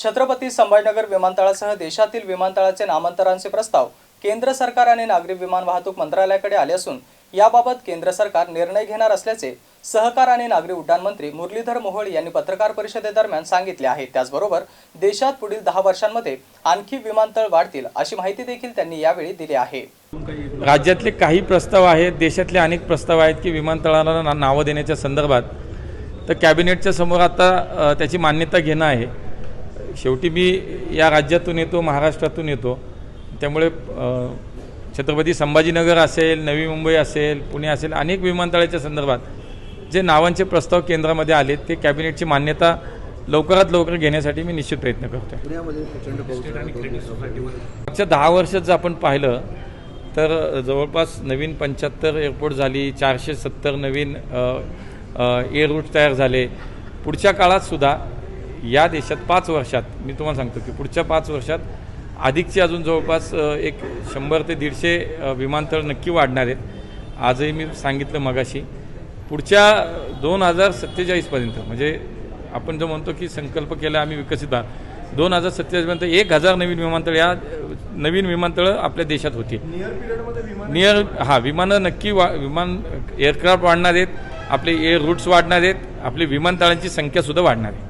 छत्रपती संभाजीनगर विमानतळासह देशातील विमानतळाचे नामांतरांचे प्रस्ताव केंद्र सरकार आणि नागरी विमान वाहतूक मंत्रालयाकडे आले असून याबाबत केंद्र सरकार निर्णय घेणार असल्याचे सहकार आणि नागरी उड्डाण मंत्री मुरलीधर मोहोळ यांनी पत्रकार परिषदेदरम्यान सांगितले आहे. त्याचबरोबर देशात पुढील दहा वर्षांमध्ये आणखी विमानतळ वाढतील अशी माहिती देखील त्यांनी यावेळी दिली आहे. राज्यातले काही प्रस्ताव आहेत देशातले अनेक प्रस्ताव आहेत की विमानतळाला नावं देण्याच्या संदर्भात. तर कॅबिनेटच्या समोर आता त्याची मान्यता घेणं आहे. शेवटी मी या राज्यातून येतो महाराष्ट्रातून येतो. त्यामुळे छत्रपती संभाजीनगर असेल नवी मुंबई असेल पुणे असेल अनेक विमानतळाच्या संदर्भात जे नावांचे प्रस्ताव केंद्रामध्ये आले ते कॅबिनेटची मान्यता लवकरात लवकर घेण्यासाठी मी निश्चित प्रयत्न करतो. मागच्या दहा वर्षात जर आपण पाहिलं तर जवळपास नवीन पंच्याहत्तर एअरपोर्ट झाली चारशे सत्तर नवीन एअर रूट तयार झाले. पुढच्या काळात सुद्धा या देशात पाच वर्षात मी तुम्हाला सांगतो की पुढच्या पाच वर्षात अधिकचे अजून जवळपास एक शंभर ते दीडशे विमानतळ नक्की वाढणार आहेत. आजही मी सांगितलं मगाशी. पुढच्या दोन हजार सत्तेचाळीसपर्यंत म्हणजे आपण जो म्हणतो की संकल्प केला आम्ही विकसित भारत दोन हजार सत्तेचाळीसपर्यंत एक हजार नवीन विमानतळ या नवीन विमानतळं आपल्या देशात होतील नियर हां विमानं नक्की वा विमान एअरक्राफ्ट वाढणार आहेत आपले एअर रूट्स वाढणार आहेत आपली विमानतळांची संख्यासुद्धा वाढणार आहे.